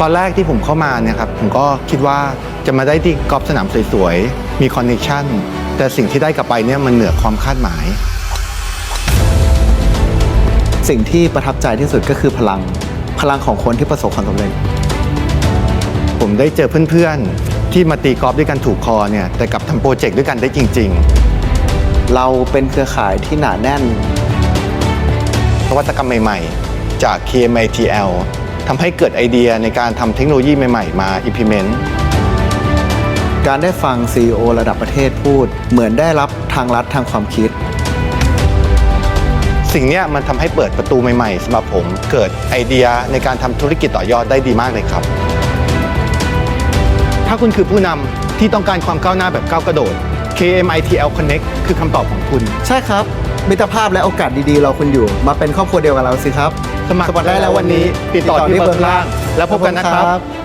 ตอนแรกที่ผมเข้ามาเนี่ยครับผมก็คิดว่าจะมาได้ที่กอล์ฟสนามสวยๆ มีคอนเนคชั่น แต่สิ่งที่ได้กลับไปเนี่ยมันเหนือความคาดหมาย สิ่งที่ประทับใจที่สุดก็คือพลังพลังของคนที่ประสบความสำเร็จ ผมได้เจอเพื่อนๆ ที่มาตีกอล์ฟด้วยกันถูกคอเนี่ยแต่กลับทำโปรเจกต์ด้วยกันได้จริง ๆ เราเป็นเครือข่ายที่หนาแน่นนวัตกรรมใหม่ ๆ จาก KMITL ทำให้เกิดไอเดียในการทำเทคโนโลยีใหม่ๆ มา implement การได้ฟัง CEO ระดับประเทศพูด เหมือนได้รับทางลัดทางความคิด สิ่งเนี้ยมันทำให้เปิดประตูใหม่ๆสำหรับผม เกิดไอเดียในการทำธุรกิจต่อยอดได้ดีมากเลยครับ ถ้าคุณคือผู้นำที่ต้องการความก้าวหน้าแบบก้าวกระโดด KMITL Connect คือคำตอบของคุณ ใช่ครับ มิตรภาพและโอกาสดีๆ เราคุณอยู่ มาเป็นครอบครัวเดียวกับเราสิครับ สมัครได้แล้ววันนี้ติดต่อที่เบอร์ข้างล่าง แล้วพบกันนะครับขอบณ